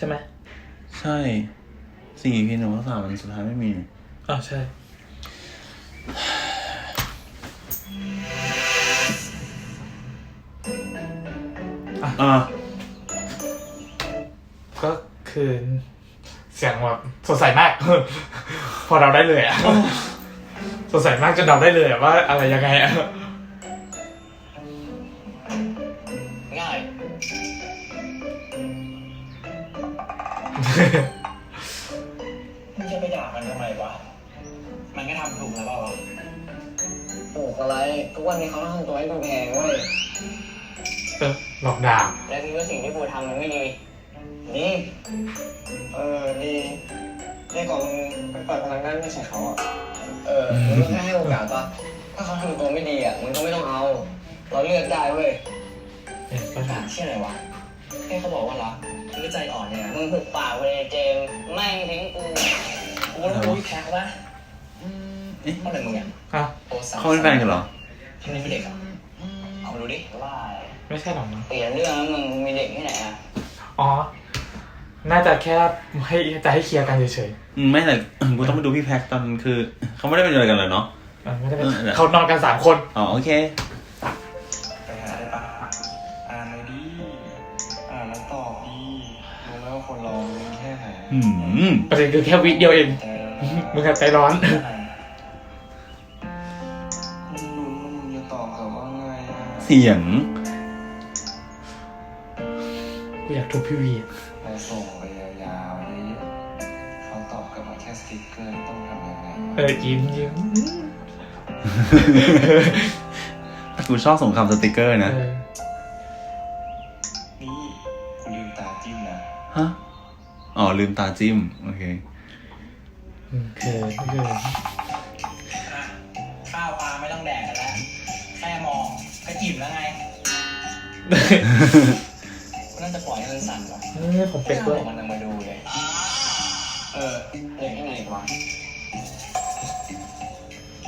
ใช่ไหมใช่สี่พีหนึ่งว่าสามมันสุดท้ายไม่มี อ๋อใช่ อ่า ก็คือเสียงแบบสดใสมาก พอเราได้เลยอะสดใสมากจนเราได้เลยอะว่าอะไรยังไงอะ ออมึงก็แค่ให้โอกาสปะถ้าเขาทำตัวไม่ดีอะมึงก็ไม่ต้องเอา เราเลือกได้เว้ยเนี่ยก็ด่าด่าเชี่ยอะไรวะแค่เขาบอกว่ารักมึงก็ใจอ่อนเนี่ย มึงหุบปากไปเลยเจมส์แม่งทิ้งกูกูต้องรู้พี่แพ็คปะเอ๊ะเท่าไหร่มึงเนี่ยอะโอ้สมเขาเป็นแฟนกันเหรอที่นี่เป็นเด็กอะเอามาดูดิว่าไม่ใช่หรอกมั้งเปลี่ยนเรื่องแล้วมึงมีเด็กที่ไหนอะอ๋อ น่าจะแค่ให้จะให้เคลียร์กันเฉยอืมไม่แต่กูต้องไปดูพี่แพ็คตอนคือ เขาไม่ได้เป็นอะไรกันเลยเนาะๆอะไม่ได้เป็นเออเดี๋ยวเขานอนกันสามคนอ๋อโอเค ไปหาได้ปะอ่านเลยดิอ่านแล้วตอบดิรู้ไหมว่าคนเราเป็นแค่ไหนอืม ประเด็นคือแค่วิเดียวเองแต่มึงอะใจร้อน มึงรู้ว่ามึงจะตอบกับว่าไงอะเสียง กูอยากทุบพี่วีอะเราส่งไปยาวๆนี้เขาตอบกลับมาแค่สติ๊กเกอร์ต้องทำยังไงเออยิ้มยิ้มกูชอบสงครามสติกเกอร์เอนะ อนี่คุณลืมตาจิ้มนะฮะ อ๋อ ลืมตาจิ้ม โอเค อืมเขินเขินข้าวปลาไม่ต้องแดกกันแล้ว แค่มองก็อิ่มแล้วไง นวะเออผมเป็เป็นนด้วยมันมาดูเลย เออเด็กที่ไหนวะ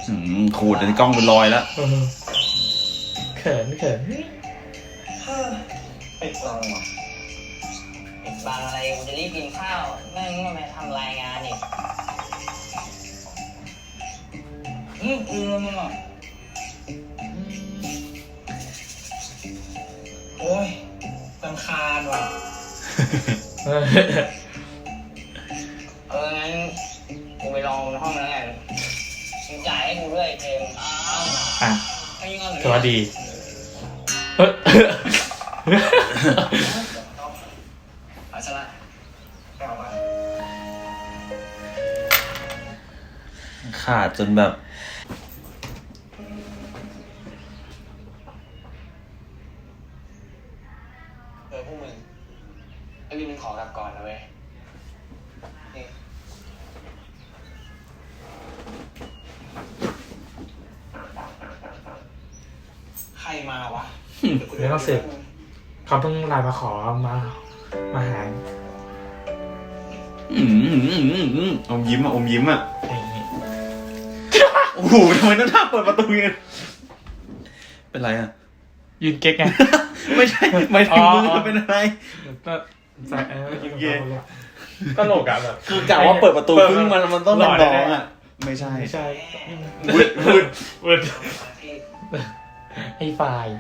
อืมขูดในกล้องเป็นรอยแล้วเออเขินเขินเป็ดเราวะปิดบังอะไรกูจะรีบกินข้าวแม่งทำไมทำรายงานอีกอืมอืมมึงอะโอ้ยรำคาญว่ะ เออเอองั้นกูไปลองในห้องแล้วไงมึงจ่ายให้กูด้วยเจมส์เอาอะให้ยิงเอาหรือถือว่าดีเออเอาซะละไปเอามา ขาดจนแบบ เออพวกมึงไอ้วินมันขอกลับก่อนนะเว้ยนี่ใครมาวะ ไม่ต้องเสร็จเขาเพิ่งไลน์มาขอมามาหาอืมอืมอืมอืมอืมอมยิ้มอะอมยิ้มอะอย่างนี้โอ้โหทำไมต้องท่าเปิดประตูเงี้ยเป็นไรอะ ยืนเก๊กไง ไม่ใช่ไม่ถึงมืออ๋อ เป็นอะไร ก็ใส่เออโอเคตลกอะแบบ คือกะว่าเปิดประตูครึ่งมันมันต้องหล่ร้อองแน่อะ ไม่ใช่ไม่ใช่วืดวืดวืดให้ไฟล์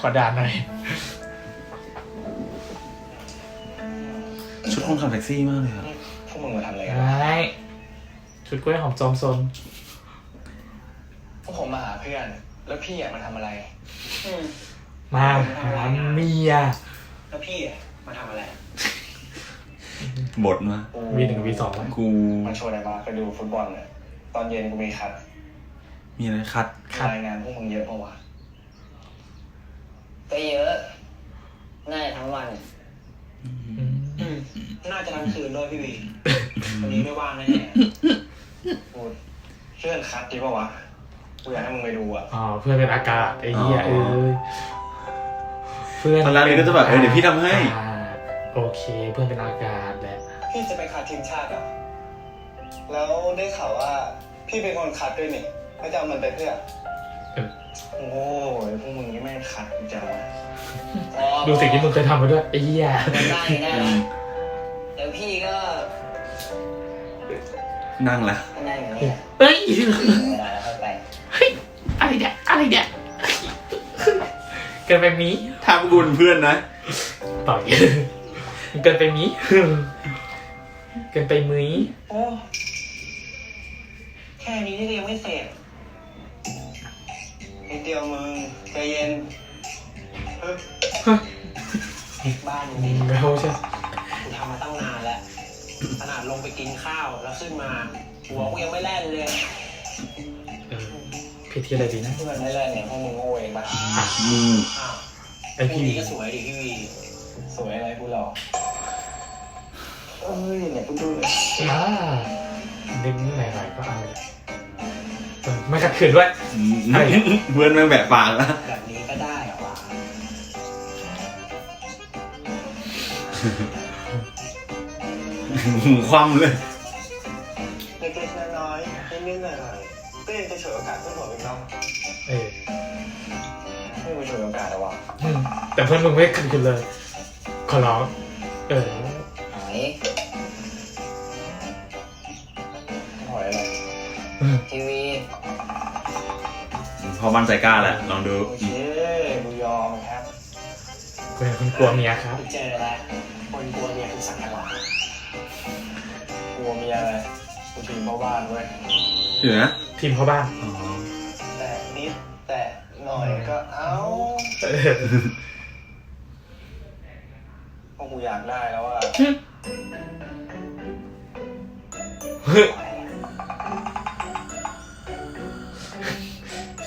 ขอด่าหน่อยชุดคนขับแท็กซี่มากเลยครับพวกมึงมาทำอะไรกันไอ้ชุดกล้วยหอมจอมซนพวกผมมาหาเพื่อน แล้วพี่อะมาทำอะไร อืมมาหาเมียแล้วพี่อะมาทำอะไร บทมาวีหนึ่งวีสองแล้วกูมันชวนไอ้มาไปดูฟุตบอลเนี่ยตอนเย็นกูมีคัดมีอะไรคัดรายงานพวกมึงเยอะปะวะ ก็เยอะ น่าจะทั้งวันอืมน่าจะทั้งคืนด้วยพี่วีวันนี้ไม่ว่างแน่ๆกูเลื่อนคัดดีปะวะกูอยากให้มึงไปดูอะอ๋อเพื่อนเป็นอากาศไอ้เหี้ยเอ้ยเพื่อนตอนแรกนี่ก็จะแบบเออเดี๋ยวพี่ทำให้อากาศโอเคเพื่อนเป็นอากาศแหละพี่จะไปคัดทีมชาติเหรอแล้วได้ข่าวว่า พี่เป็นคนคัดด้วยนี่แล้วจะเอามันไปเพื่อเออ โอ้ยพวกมึงนี่แม่งคัดกูจังวะพอดูสิ่งที่มึงเคยทำมาด้วยไอ้เหี้ยมันได้ได้อืละมเดี๋ยวพี่ก็นั่งละก็นั่งอย่างนี้แหละเอ้ยเวลาแล้วค่อยไปอะไรเนี่ยอะไรเนี่ยเกินไปมีถ้ากูเป็นเพื่อนนะต่อยเกินไปมีเกินไปมือโอ้แค่นี้นี่ก็ยังไม่เสร็จ นิดเดียวมึงใจเย็นเฮ้ยบ้านมึงนี่เราใช่กูทำมาตั้งนานแล้วขนาดลงไปกินข้าวแล้วขึ้นมา หัวกูยังไม่แล่นเลยเออพี่ทีอะไรดีนะที่มันไม่แล่นเนี่ยพวกมึงโง่เองปะอะอืมอ้าวไอพวกพี่นี้ก็สวยดิพี่วีสวยอะไรกูหรอเอ้ยเนี่ยกูดูเลยอ่าดึงหน่อยๆก็เอาเลยเออ ไม่ขัดขืนด้วยอะไรเพื่อนแม่งแบบปากแล้วแบบนี้ก็ได้เหรอวะหูคว่ำเลยเล็กๆน้อยๆนิดๆหน่อยๆก็ยังจะฉวยโอกาสเพื่อนผมอีกเนาะเออไม่กูฉวยโอกาสหรอวะอืมแต่เพื่อนมึงไม่ขัดขืนเลย ขอร้อง เออ พอมั่นใจกล้าแล้วลองดูโอเคกูยอมครับกูเป็นคนกลัวเมียครับกูเจอแล้วคนกลัวเมียคือสังขารกลัวเมียอะไรกูทีมพ่อบ้านเว้ยเดี๋ยวนะทีมพ่อบ้าน อ๋อแต่นิดแต่หน่อยก็เอาเออพวกกูอยากได้แล้วอะ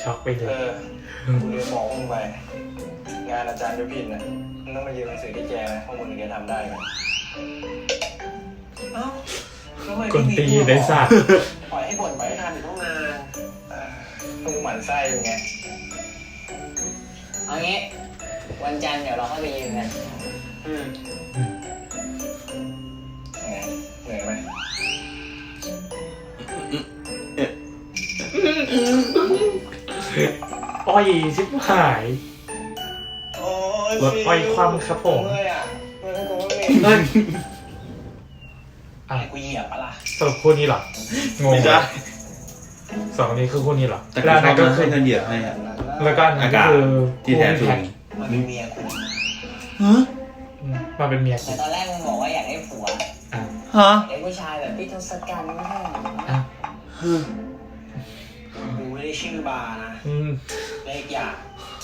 ช็อกไปเลเอย อกูเรียนบอกมึงไป งานอาจารย์ยุพินน่ะมึงต้องมายืนหนังสือที่แกนะพวกมึงถึงจะทำได้ไหมเอ้าแล้วทำไมกลพี่ตีวีพูดในศาสตร์ปล่อยให้บ่นไปให้ทำอยู่ตั้งนานเออมึงหมั่นไส้ยังไง เอางี้ วันจันทร์เดี๋ยวเราเข้าไปยืมกันอืม อ้อยชิบหายโอ้ยรถอ้อยคว่ำครับผมเมื่อยอะเมื่อยให้กูไม่มีเอ้ยอะให้กูเหยียบปะล่ะสรุปคู่นี้เหรองงไม่ใช่สองนี้คือคู่นี้เหรอแต่แล้วกูอันชอนั้บนก็นะคือให้เธอเหยียบให้อะ แล้วก็อันนั้นอาก็กาศคือที่แท้จริงมันเป็นเมียกูฮะอืมมาเป็นเมียกูแต่ตอนแรกมึงบอกว่าอยากได้ผัวอะฮะเด็กผู้ชายแบบพี่ทศกัณฐ์ไม่ใช่เหรออะกูไม่ได้ชื่อบาร์นะอืม เลขอย่าง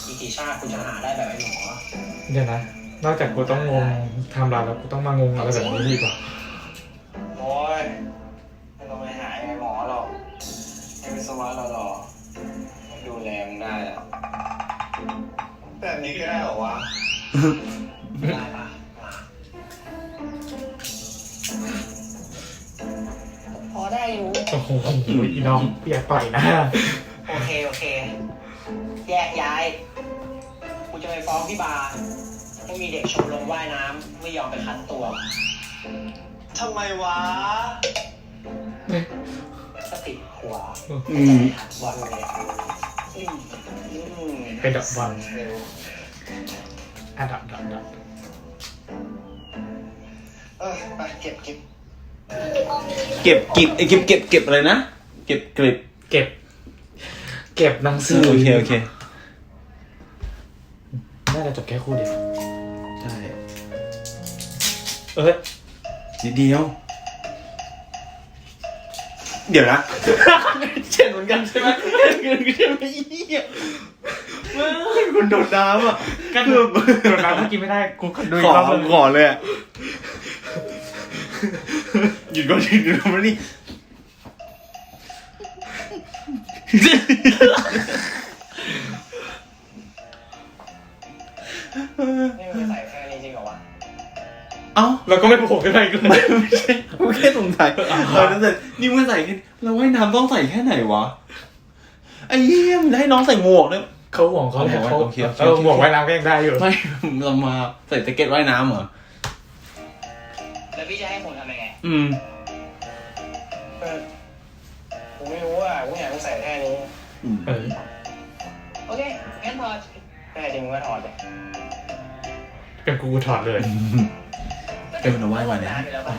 อีกกี่ชาติกูจะหาได้แบบไอ้หมอเดี๋ยวนะ นอกจากกูต้องงงไทำลายแล้วกูต้องมางงอะไรแบบนี้ดีกว่าโอ้ยไม่ต้องไปหาไอ้หมอหรอกไอ้วิศวะหล่อๆดูแลมึงได้อะแบบนี้ก็ได้เหรอวะ ได้ปะมาพอได้อยู่ โอ้โหอีน้องเปียกต่อยนะ จะไปฟ้องพี่บาร์ให้มีเด็กชมรมว่ายน้ำไม่ยอมไปคัดตัวทำไมวะก็ติดหัวอืมหัดบอลเลยอืมอืมไปดับบอลเร็วอะดับดับดับเออไปเก็บเก็บเก็บกิบไอ้เก็บเก็บเก็บอะไรนะ เก็บกริบเก็บ เก็บหนังสือโอเคโอเคน่า จะจบแค่คู่เดียวใช่เอ้ยนิดเดียว เดี๋ยวนะ เช่นเหมือนกันใช่ไหมเช่นกันใช่ไหมเหี้ยคุณโดดน้ำอะกันคือโดนน้ำเมื่อกี้ไม่ได้กูดูขอีอกรอบเลยขอเลยอะหยุดก่อนหยุดก่อนมานี่ นี่มึงใส่แค่นี้จริงเหรอวะเอ้าเราก็ไม่โผล่ขึ้นไปอีกเลย ไม่ใช่กูแค่สงสัยเออนั่นแต่นี่มึงใส่แค่เราว่ายน้ำต้องใส่แค่ไหนวะไอ้เหี้ยมึงให้น้องใส่หมวกเนี่ย เขาห่วงเขาแหละเขาโอเคโอเคเออห่วงไว้น้ำก็ยังได้อยู่ ไม่เรามาใส่แจ็คเก็ตว่ายน้ำเหรอแล้วพี่จะให้ผมทำยังไงอืม เออกูไม่รู้อะกูอยากมึงใส่แค่นี้อืมเออโอเคงั้นพอแค่จริงมึงก็ถอดเลย เป็นกูถอดเลยก็เออมันว่ายมาเนี่ยนานไปแล้วป่ะ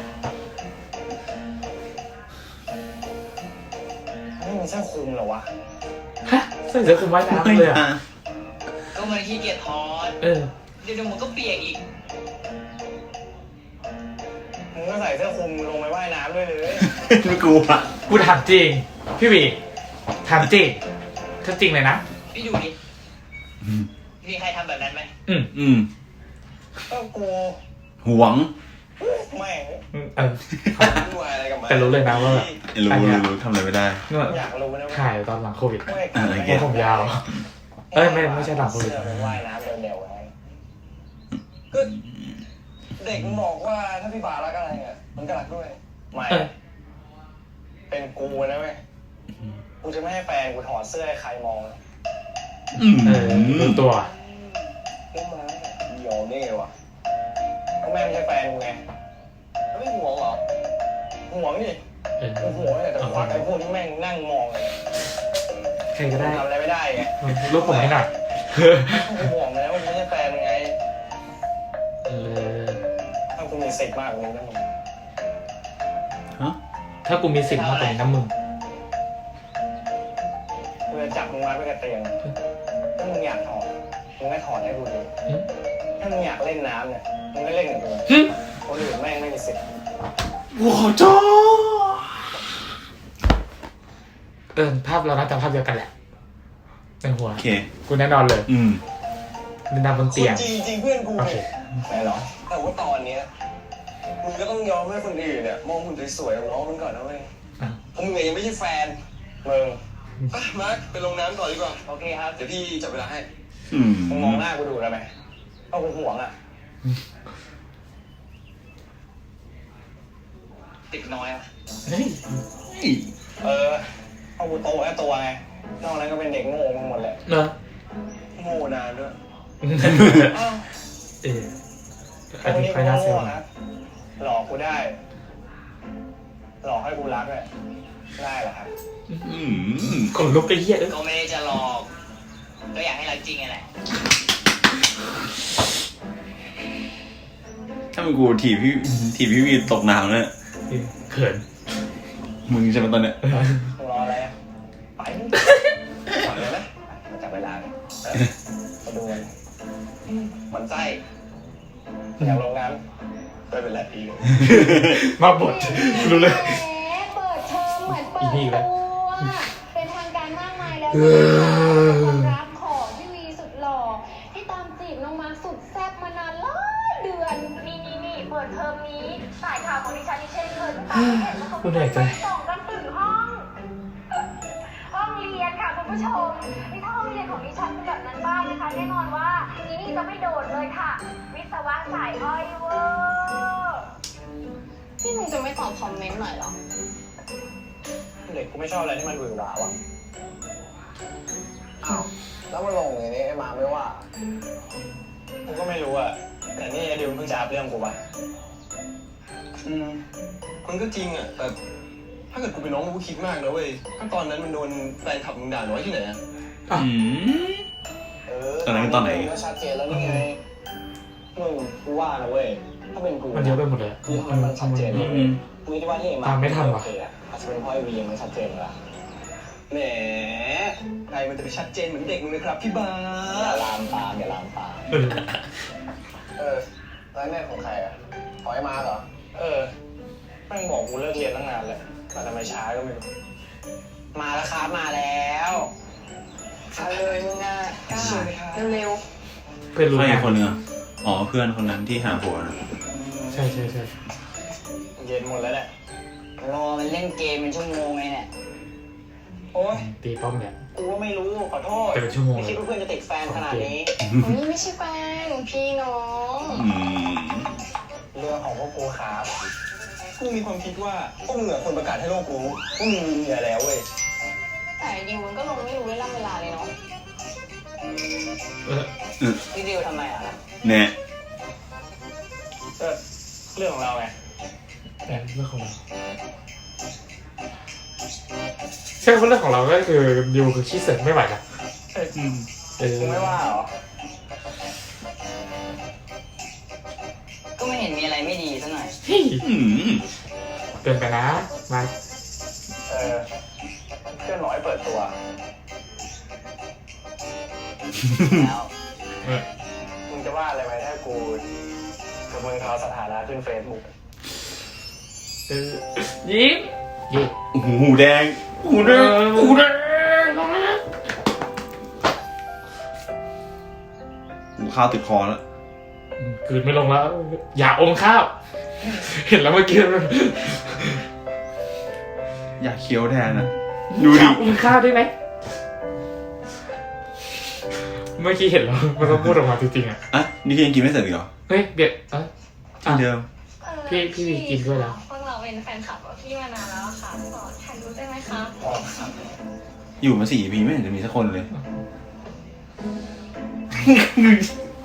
ไม่มีเสื้อคลุมเหรอวะ ฮะใส่เสื้อคลุมว่ายน้ำเลยอะ ก็มันขี้เกียจถอดเออ เดี๋ยวมันก็เปียกอีกมึงก็ใส่เสื้อคลุมลงไปว่ายน้ำด้วยเลย ไม่กลัวกูถามจริง พี่หวีถามจริงถ้าจริงเลยนะ พี่ดูดิอืมมีใครทำแบบนั้นไหมอืมอืม ก็กูหวง ไม่อืมเออ รู้อะไรกับมันแต่รู้เลยนะว่าแบบ รู้อันเนี้รู้ย รู้ทำอะไรไม่ได้เมื่ออยากรู้นะถ่ายตอนหลังโควิดเออเก็พวตกผมยาว เอ้ยไม่ไม่ใช่หลังโควิด เสื้อไปว่ายน้ำเร็วๆไงก็เด็กมันบอกว่าถ้าพี่บารักอะไรอะมันก็รักด้วยไม่เออเป็นกูนะเว้ยกูจะไม่ให้แฟนกูถอดเสื้อให้ใครมองอืมเออรู้ตัวเรื่องมาเดี๋ยวนี่วะก็แม่ไม่ใช่แฟนกูไงแล้วไม่ห่วงเหรอห่วงดิเออกูห่วงเนี่ยแต่ควักไอ้พวกที่แม่งนั่งมองเลยใครก็ได้ทำอะไรไม่ได้ไงรูปผมให้หน่อยกูห่วงนะว่ากูไม่ใช่แฟนมึงไงเออถ้ากูมีสิทธิ์มากกว่านี้นะมึงฮะถ้ากูมีสิทธิ์มากกว่านี้นะมึงกูจะจับมึงมัดไว้กับเตียงถ้ามึงอยากถอดมึงก็ถอดให้กูดูอืม ถ้ามึงอยากเล่นน้ำเนี่ยมึงก็เล่นกับกูหึคนอื่นแม่งไม่มีสิทธิ์กูขอโทษเออภาพเราน่าจะภาพเดียวกันแหละในหัว โอเค กูแน่นอนเลยอืมเล่นน้ำบนเตียง จริงจริงๆเพื่อนกูโอเคแน่หรอแต่ว่าตอนเนี้ยมึงก็ต้องยอมให้คนอื่นเนี่ยมองมึงสวยๆของน้องมึงก่อนนะเว้ยอะเพราะมึงยังไม่ใช่แฟนมึงไปมาร์คไปลงน้ำก่อนดีกว่าโอเคครับเดี๋ยวพี่จับเวลาให้อืมมึงมองหน้ากูดูแล้วไหม เพราะกูห่วงอะ ติดน้อยอะ เฮ้ยเออเพราะกูโตแค่ตัวไงนอกนั้นก็เป็นเด็กโง่มึงหมดเลยเนอะโง่นานด้วยอ้าวเอออันนี้ค่อยน่าเสียโง่นะหลอกกูได้ หลอกให้กูรักเลยได้เหรอครับ อืม ขนลุกไอ้เหี้ยเอ้ยก็ไม่ได้จะหลอก ก็อยากให้รักจริงไงแหละ ถ้ามึงกูถีบพี่ถีบพี่วีตกน้ำเนี่ยเขินมึงใช่ไหมตอนเนี้ยมึงรออะไรอะไปก่อนเลยนะมาจับเวลาเลยเออมาดูกันมันไส้อยากลงน้ำไม่เป็นไรพี่มาบทรู้เลยแหมเปิดเทอมเหมือนเปิดอีนี่อีกแล้วตัวเป็นทางการมากมายแล้วเอนะคะอความรักของพี่วีสุดหล่อที่ตามจีบน้องมาร์คสุดแซ่บมานานหลายเดือนนี่นี่นี่ เปิดเทอมนี้สายข่าวของดิฉันนี่เช่นเคยทุกครั้งที่เห็นว่าเขากูเหนื่อยใจส่งกันถึงห้อง ห้องเรียนค่ะคุณผู้ชมนี่ถ้าห้องเรียนของดิฉันเป็นแบบนั้นบ้างนะคะแน่นอนว่านี่นี่จะไม่โดดเลยค่ะ วิศวะสายอ้อยเวอร์พี่มึงจะไม่ตอบคอมเมนต์หน่อยเหรอเด็กกูไม่ชอบอะไรที่มันหวือหวาว่ะอ้าวแล้วมาลงอย่างนี้ไอ้มาไม่ว่ากูก็ไม่รู้อะ แต่นี่ไอ้ดิวเพิ่งจะอัพเรื่องกูป่ะอืมมันก็จริงอะแต่ถ้าเกิดกูเป็นน้องกูก็คิดมากนะเว้ยถ้าตอนนั้นมันโดนแฟนขับมึงด่าน้อยที่ไหนอะอืมเออตอนนั้นตอนไหน ก็ชัดเจนแล้วนี่ไงมึงกูว่านะเว้ย ถ้าเป็นกูมันเยอะไปหมดเลยกูทำให้มันชัดเจนอืมอืมกูคิดว่าที่ไอ้มาตามไม่ทันว่ะ โอเคอะอาจจะเป็นเพราะไอ้วีมันชัดเจนแล้วล่ะแหมใครมันจะไปชัดเจนเหมือนเด็กมึงนะครับพี่บาอย่าสลามปามอย่าลามปาม เออ เออแล้วแม่ของใครอะขอให้มาเหรอ เออแม่งบอกกูเลิกเรียนตั้งนานเลยแต่ทำไมช้าก็ไม่รู้ มาแล้วครับมาแล้วเอาเลยมึงอะกล้าเร็วเพื่อนรู้ใครไงอีกคนนึงอะอ๋อเพื่อนคนนั้นที่หาผัวนะใช่ใช่ใช่ๆเย็นหมดแล้วเนี่ยรอมันเล่นเกมเป็นชั่วโมงไงเนี่ยโอ้ยตีป้อมเนี่ย กูก็ไม่รู้ขอโทษ เป็นชั่วโมงไม่คิดว่าเพื่อนจะติดแฟนขนาดนี้นี่ไม่ใช่แฟนพี่น้องอืมเรื่องของพวกกูครับกูมีความคิดว่าพวกมึงเหนือคนประกาศให้โลกรู้ว่ามึงมีเมียแล้วเว้ยแต่ดิวมันก็ลงไม่รู้เวลาเวลาเลยเนาะเออพี่ดิวทำไมอะเนี่ยก็เรื่องของเราไงแต่เรื่องของเรา ใช่เพราะเรื่องของเราก็คือดิวคือขี้เสร็จไม่ไหวละอืมเออมึงไม่ว่าเหรอ ก็ไม่เห็นมีอะไรอะไรไม่ดีซะหน่อย เฮ้ยอืมเกินไปนะมาเออเพื่อนบอกให้เปิดตัว แล้วเออมึงจะว่าอะไรไหมถ้ากูกับมึงเขาสถานะขึ้นเฟซบุ๊กเออยิ้มยิ้มโอ้โหหูแดง หูแดงหูแดงหูข้าวติดคอแล้วกลืนไม่ลงแล้ว อย่าอมข้าว เห็นแล้วเมื่อกี้มันอยากเคี้ยวแทนอะ ดูอดิ ยากอมข้าวได้ไหมเมื่อกี้เห็นแล้วมันต้องพูดออกมาจริงๆอะอะ นี่คือยังกินไม่เสร็จอีกเหรอเฮ้ยเบียดเอ้ย ที่เดิมเออพี่พี่วีกินด้วยแล้วพวกเราเป็นแฟนคลับกับพี่มานานแล้ว คะอยู่มาสี่ปีไม่เห็นจะมีสักคนเลย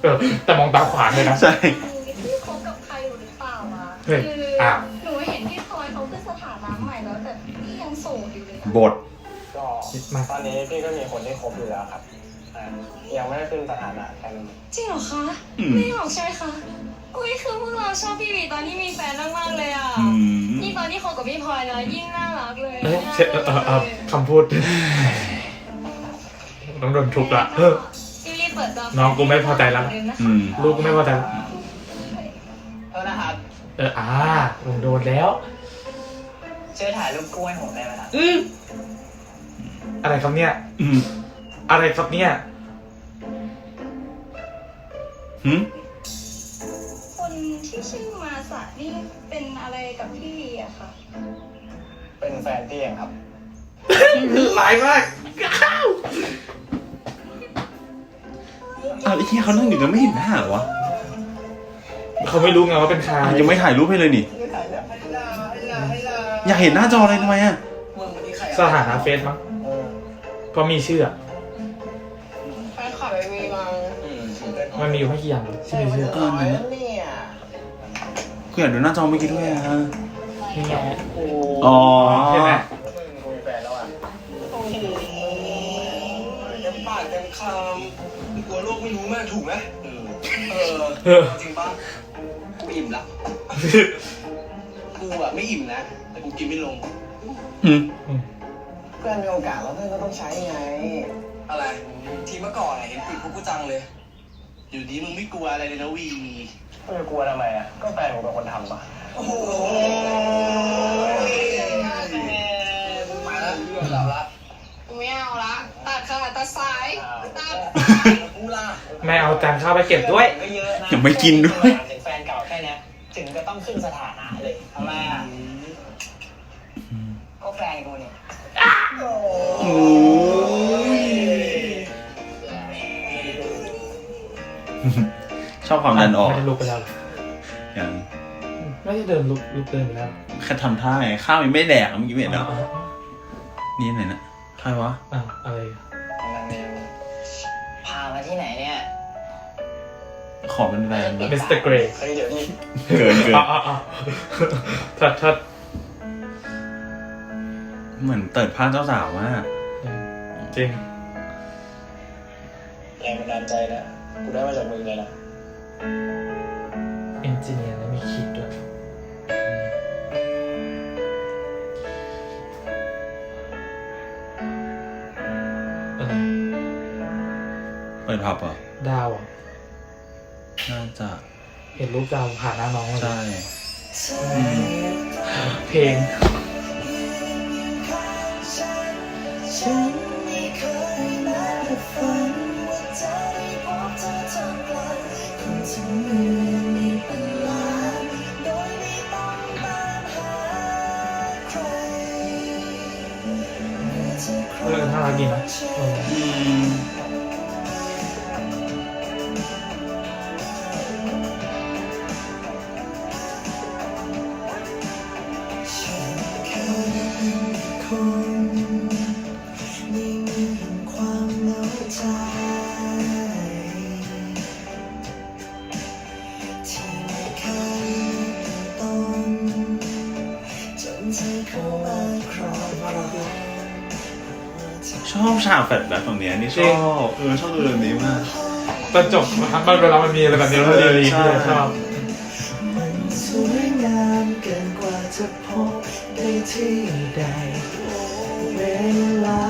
เออแต่มองตาขวางเลยนะ ใช่พี่คบกับใครอยู่หรือเปล่าอะเฮ้ยคืออ้าว หนูเห็นพี่พลอยเขาขึ้นสถานะใหม่แล้วแต่พี่ยังโสดอยู่เลยอะบทก็ตอนนี้พี่ก็มีคนที่คบอยู่แล้วครับ อ่ายังไม่ได้ขึ้นสถานะแค่นั้นจริงเหรอคะ อืม ไม่หรอกใช่ไหมคะอุ้ยคือพวกเราชอบพี่วีตอนที่มีแฟนมากๆเลยอะ อืมนี่ตอนที่คบกับพี่พลอยนะยิ่งน่ารักเลยเอ้ยเชเออเออเออคำพูดต้องโดนทุบละเออ พี่วีเปิดตัวน้องกูไม่พอใจแล้ว อืมลูกก็ไม่พอใจละโทษนะครับเอออ่าลงโดนแล้ว ช่วยถ่ายรูปกล้วยผมได้ไหมครับ อืมอะไรครับเนี่ย อืม อะไรครับเนี่ยหืมคนที่ชื่อมาสะนี่เป็นอะไรกับพี่วีอะคะเป็นแฟนพี่เองครับ หลายมากอ้าวไอ้ที่เขานั่งอยู่กันไม่เห็นหน้าเหรอวะเขาไม่รู้ไงว่าเป็นใครยังไม่ถ่ายรูปให้เลยนี่ อยากเห็นหน้าจอเลยทำไมอะมึงวันนี้ใครสถานะเฟซมั้งเพราะมีชื่ออะ มมันมีอยู่ไม่กี่อย่างเลยที่มีชื่อเออไหนแล้วเนี่ยกูอยากดูหน้าจอเมื่อกี้ด้วยอะนี่ไงอ๋อใช่ไหมมึงกูมีแฟนแล้วอะโอ้โหเต็มปากเต็มคำกลัวโลกไม่รู้มากถูกไหมเออเออ จริงป่ะกูอิ่มละกูอะไม่อิ่มนะ แต่กูกินไม่ลงหืมเพื่อนมีโอกาสแล้วเพื่อนก็ต้องใช้ไง อะไร ทีเมื่อก่อนอะเห็นปิดพวกกูจังเลย อยู่นี้มึงไม่กลัวอะไรเลยนะวีมึงจะกลัวทำไมอะ ก็แฟนกูเป็นคนทำปะโอ้โหมาแล้วเรื่องเราละไม่เอาละตัดค่ะตัดสายตัดกูล่ะแม่เอาจานข้าวไปเก็บด้วยก็เยอะนะยังไม่กินด้วยถึงแฟนเก่าแค่เนี้ยถึงก็ต้องขึ้นสถานะเลยทำไมอะก็แฟนกูเนี่ยโอ้ ชอบความดันออกไม่ได้ลุกไปแล้วเหรออย่างไม่ได้เดินลุกลุกเดินไปแล้วแค่ทำท่าไงข้าวยังไม่แดกเมื่อกี้ไม่เห็นเหรอนี่ไหนนะใครวะอ่าอะไรอะพามาที่ไหนเนี่ยขอเป็นแฟนแบบมิสเตอร์เกรย์เฮ้ยเดี๋ยวนี้เกินเกินอ่าอ่าอ่าทัดทัดเหมือนเติดผ้าเจ้าสาวมากจริง แรงบันดาลใจนะ กูได้มาจากมึงเลยนะ เอนจิเนียร์แล้วมีคิดด้วยอะไรเปิดผับเหรอดาวอะ น่าจะเห็นรูปดาวผ่านหน้าน้องเลยใช่เพลงเอ ชอบฉากแบบแบบตรงเนี้ยนี่ชอบเออชอบดูเรื่องนี้มาก ตอนจบมันเวลามันมีอะไรแบบนี้แล้วดีดีใช่ ที่ชอบสวยงามเกินกว่าจะพบได้ที่ใดเวลา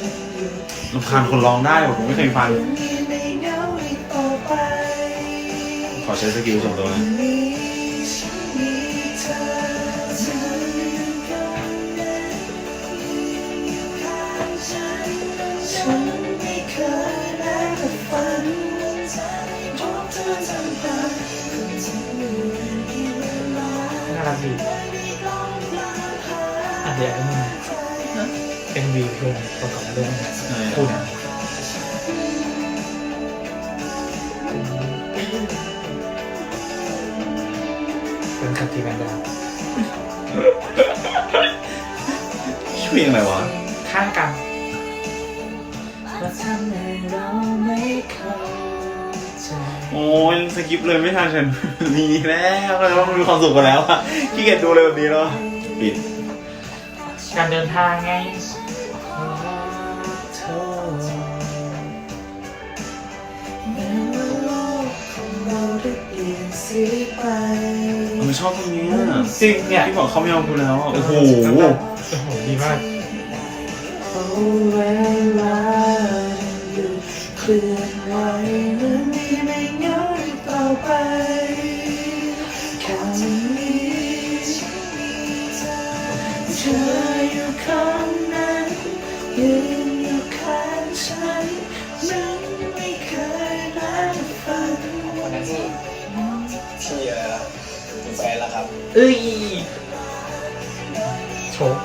มันหยุดรำคาญคนร้องได้ว่ะผมไม่เคยฟังมีไม่เหงาอีกต่อไปขอใช้สกิลส่งตัวนะมี เอ็มวีเพลงประกอบเรื่องเออคุณเป็นคัตติแมนดาชื่อเพลงอะไรวะข้างกันว่าทำให้เราไม่เข้าใจโอ้ยสกิปเลยไม่ทันฉันมีแล้วก็ต้องมีความสุขกันแล้วอะขี้เกียจดูเลยแบบนี้แล้วปิดการเดินทางไง ลี่ยนสีไปผมชอบตรงนี้อะจริงเนี่ยพี่บอกเขาไม่เอาคุณแล้วอะโอ้โห โอ้โหดีมาก เอาเวลาหยุดเคลื่อนไหว เอ้ยโชก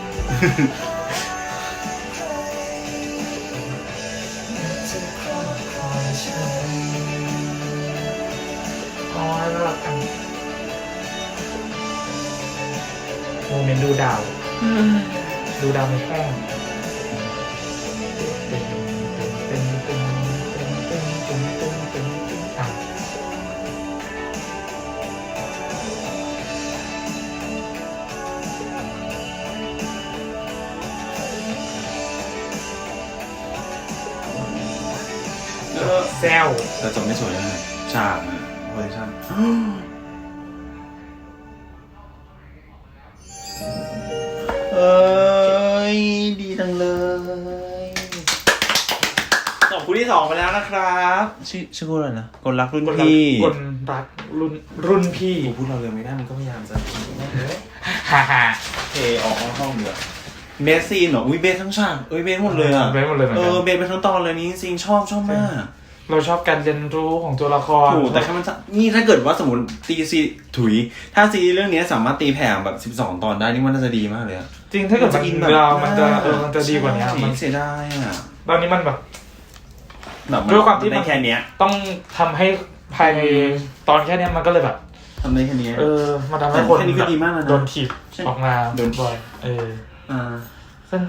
อ๋อน่ารักจังโมเมนต์ดูดาว ดูดาวในแป้งตึง แต่จบไม่สวยเลยฉากอะเวอร์ชันเอ้ย ดีจังเลยขอบคุณที่สองไปแล้วนะครับชื่อชื่อคุณอะไรนะกลรักรุ่นคนรักพี่คนรักรุ่นรุ่นพี่กูพูดเราเลยไม่ได้มันก็พยายามจะฮ่าฮ่าเทออกห้องเดือเบสซีนเหรออุ้ยเบสทั้งฉากเอ้ยเบสหมดเลยอะเบสหมดเลยเหมือนเอกันอเบสเป็นทั้งตอนเลยนี้จริงๆชอบชอบมาก เราชอบการเรียนรู้ของตัวละครถูกแต่แค่มันจะนี่ถ้าเกิดว่าสมมติตีซีถุย ถ้าซีรีส์เรื่องนี้สามารถตีแผ่แบบ 12 ตอนได้นี่มันน่าจะดีมากเลยอะจริงถ้าเกิดมันอินแบบเรามันจะเออมันจะดีกว่านี้ใช่มันเสียดายอะตอนนี้มันแบบแบบด้วยความที่มันได้แค่เนี้ยต้องทำให้ภายในตอนแค่เนี้ยมันก็เลยแบบทำได้แค่เนี้ยเออมาทำให้คนแต่แค่นี้ก็ดีมากแล้วนะโดนถีบใช่ออกมาโดนบ่อยเอออ่าซึ่ง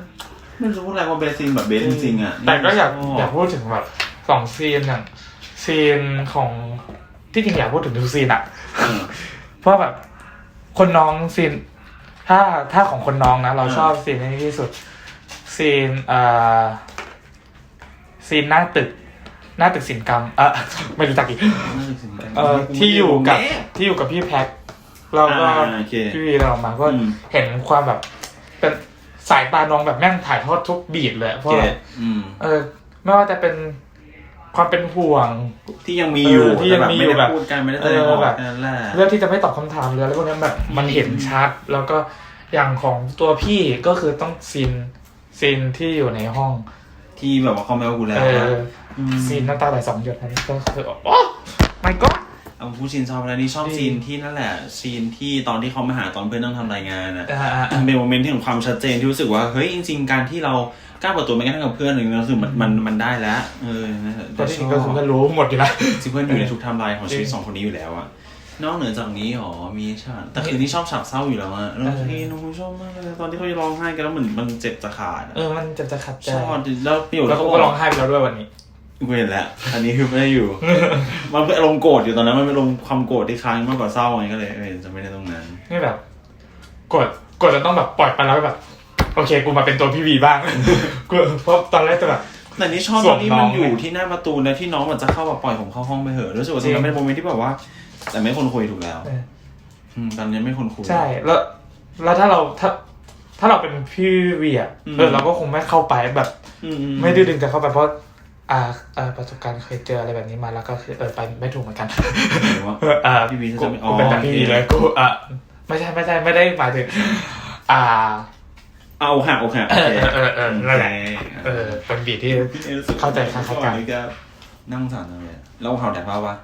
ไม่รู้จะพูดอะไรว่าเบสซีนแบบเบสจริงๆอะแต่ก็อยากชบอยากพูดถึงแบบ สองซีนอย่างซีนของที่จริงอยากพูดถึงทุกซีนอะเออเพราะแบบคนน้องซีน ถ้าถ้าของคนน้องนะเราอ่าชอบซีนนี้ที่สุด ซีนเอ่อซีนหน้าตึก หน้าตึกสินกรรม เออไม่รู้จักอีกเออที่อยู่กับที่อยู่กับพี่แพ็คเราก็อ่าโอเคพี่วีเราออกมาก็อืมเห็นความแบบ เป็นสายตาน้องแบบแม่งถ่ายทอดทุกบีดเลยเพราะเกแบตบอืมเออไม่ว่าจะเป็น ความเป็นห่วง ที่ยังมีอยู่เออที่ยังมีอยู่แต่แบบไม่ได้พูดกันไม่ได้แสดงออกเออแบบแค่นั้นแหละ เรื่องที่จะไม่ตอบคำถามหรืออะไรพวกนี้แบบมันเห็นชัด แล้วก็อย่างของตัวพี่ก็คือต้องซีนซีนที่อยู่ในห้อง ที่แบบว่าเขาไม่เอากูแล้วเอนะออซีนน้ำตาไหลสองหยดนั้นก็คือโอ้ my god เอาผู้ชินชอบแล้วนี่ชอบดีซีนที่นั่นแหละซีนที่ตอนที่เขามาหาตอนเพื่อนต้องทำรายงานอะอ่าอ่าอ่าเป็นโมเมนต์ที่ของความชัดเจนที่รู้สึกว่าเฮ้ยจริง ๆ การที่เรากล้าเปิดตัวแม้กระทั่งกับเพื่อนอะไรเงี้ยรู้สึกมันมันมันได้แล้วเออนะตัวที่จริงก็คือก็รู้หมดอยู่แล้วจริงเพื่อนอยู่ในทุกไทม์ไลน์ของชีวิตจริงสองคนนี้อยู่แล้วอะนอกเหนือจากนี้หรอมีฉากแต่คืนนี้ชอบฉากเศร้าอยู่แล้วอะแล้วที่น้องชอบมากเลยตอนที่เขาร้องไห้กันแล้วเหมือนมันเจ็บจะขาดอะเออมันจะจะขัดใจชอบแล้วประโยชน์แล้แล้ววเขาเขาก็ก็ร้ร้อองงไห้ไปแล้วด้วยวันนี้ กูเห็นแล้ว อันนี้คือไม่ได้อยู่ มันเป็นอารมณ์โกรธอยู่ตอนนั้น มันเป็นอารมณ์ความโกรธที่ค้างมากกว่าเศร้าไงก็เลยเออจะไม่ได้ตรงนั้น นี่แบบกดกดจะต้องแบบปล่อยไปแล้วแบบ โอเค กูมาเป็นตัวพี่วีบ้างกูเพราะตอนแรกจะแบบ แต่นี่ชอบส่ตวอนนที่น้มัอนงอยู่ที่หน้าประตูแล้วที่น้องมันจะเข้าแบบปล่อยผมเข้าห้องไปเถอะรู้สึกว่าจริงมันเป็นโมเมนต์ที่แบบว่า แต่ไม่คนคุยถูกแล้วเอออืมตอนนี้ไม่คนคุยใช่แล้ว แล้วถ้าเราถ้าถ้าเราเป็นพี่เวียอืมเออเราก็คงไม่เข้าไปแบบอืมไม่ดื้อดึงจะเข้าไปเพราะ อ่าอ่าประสบการณ์เคยเจออะไรแบบนี้มาแล้วก็คือเออไปไม่ถูกเหมือนกันหรือว่าเอออ่าพี่วีจะกูไม่อ๋อกูเป็นแบบพี่โอเคเลยกูอะไม่ใช่ไม่ใช่ไม่ได้หมายถึงอ่า เอาค่ะโอเคโอเอเคอเออเออนั่นแหละเออโอเป็นบีทที่เครู้สึกเข้าใจคล้ายๆกันก็นั่งสารเลยแล้วเห่าแดดเปล่าวะ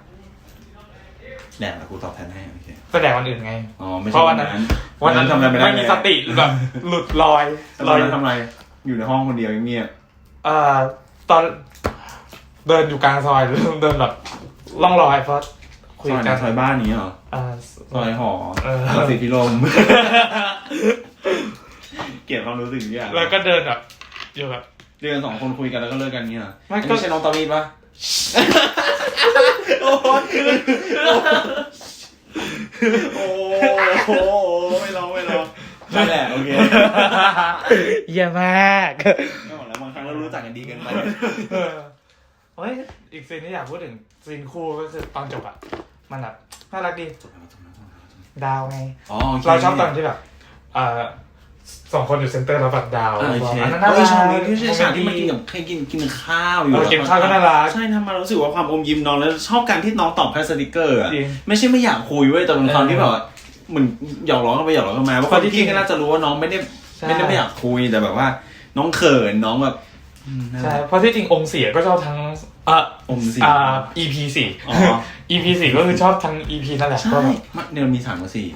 แดดอะกูตอบแทนให้โอเคแสดงวันอื่นไงอ๋อไม่เพใช่ราะวัวันนนั้นั้นนวันนั้นทำอะไรไม่ได้ไม่มีสติแบบหลุดลอยลอยทำอะไร อยู่ในห้องคนเดียวเงียบเอ่อตอน เดินอยู่กลางซอยหรือเดินแบบล่องลอยเพราะๆคุยซอยไหนกันซอยบ้านนี้เหรออ่า ซอยหอเออ ซอยสีพิลม เกลียดความรู้สึกอย่างแล้วก็เดินแบบอยู่แบบเดือนสองคนคุยกันแล้วก็เลิกกันเงี้ยเหรอไม่อันก็นี้ใช่น้องตอรีดปะโอ้โหโอ้โหไม่ร้องไม่ร้องนั่นแหละโอเคเยี่ยมมาก ไม่หมดแล้วบางครั้งเรารู้จักกันดีเกินไป เออ เฮ้ยอีกซีนที่อยากพูดถึงซีนคู่ก็คือตอนจบอะมันแบบน่ารักดีดาวไงอ๋อโอเคเราชอบตอนที่แบบเอ่อสองคนอยู่เซนเตอร์แล้วแบบดาวอ่าโอเคอันนั้นน่าเอรัอกฉากนี้ที่ใช่ฉากที่มันกินกับเคยกินกินข้าวอยู่เออกินข้าวก็น่ารัก ใช่ทำมารู้สึกว่าความอมยิ้มน้องแล้วชอบการที่น้องตอบแค่สติกเกอร์อะจริงไม่ใช่ไม่อยากคุยเว้ยแต่เป็นความเออที่แบบว่าเหมือนหยอกล้อกันไปหยอกล้อกันมาเพราะคนที่พี่ก็น่าจะรู้ว่าน้องไม่ได้ใช่ ไม่ได้ไม่อยากคุยแต่แบบว่า น้องเขินน้องแบบอืมน่า ใช่รักเพราะที่จริงองค์เสียก็ชอบทั้งเอ่ออมสีอ่า EP สี่ อ๋อ EP สี่ก็คือชอบทั้ง EP นั่นแหละใช่ก็แบบมันเนี่ยมันมีสามกับสี่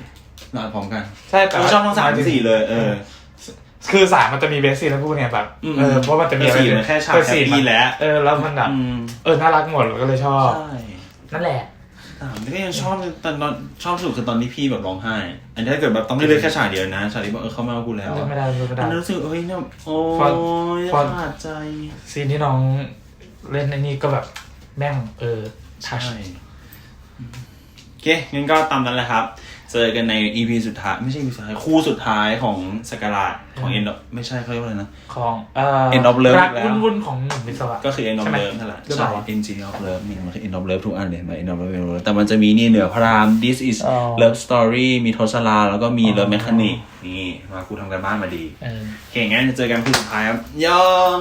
เราอ่านพร้อมกันใช่แต่กูว่าชอบทั้งสามกับสี่เลย เออ คือสามมันจะมีเบสซีนแล้วพูดเนี่ยแบบอืมเออเพราะมันจะมีแต่อะไรสี่มันแค่ฉากแต่สี่แฮปปี้มันแล้ว เออแล้วมันแบบอืมเออน่ารักหมดก็เลยชอบ ใช่ นั่นแหละ สามนี่ก็ยังชอบตอนตอนชอบสุดคือตอนที่พี่แบบร้องไห้ อันนี้ถ้าเกิดแบบต้องให้เลือกแค่ฉากเดียวนะฉากที่บอกเออเขามาเอากูแล้วเลือกอะไม่ได้เลือกไม่อัได้นนั้นรู้สึกเอ้ยเนี่ยโอ้ฟอนยฟอนขาดใจซีนที่น้องเล่นในนี่ก็แบบแม่งเออทัใช่ชโอเคงั้นก็ตามนั้นแหละครับ เจอกันใน EP สุดท้าย ไม่ใช่ EP สุดท้าย คู่สุดท้ายของสกาลาดของ End of ไม่ใช่เขาเรียกว่าอะไรนะ ของเอ่อ End of Love รักอีกแล้ว วุ่นๆของหนุ่มวิศวะ ก็คือ End of ใช่ไหม Love นั่นแหละหรือเปใช่ ล่าวะ NG of Love มีมันคือ End of Love ทุกอันเลยมา End of Love End of Love แต่มันจะมีนี่เหนือพระราม This is อ๋อ Love Story มีทศลาแล้วก็มีอ๋อ Love Mechanic นี่มากูทำกันบ้านมาดี เออโอเคงั้นเจอกันคู่สุดท้ายครับยอง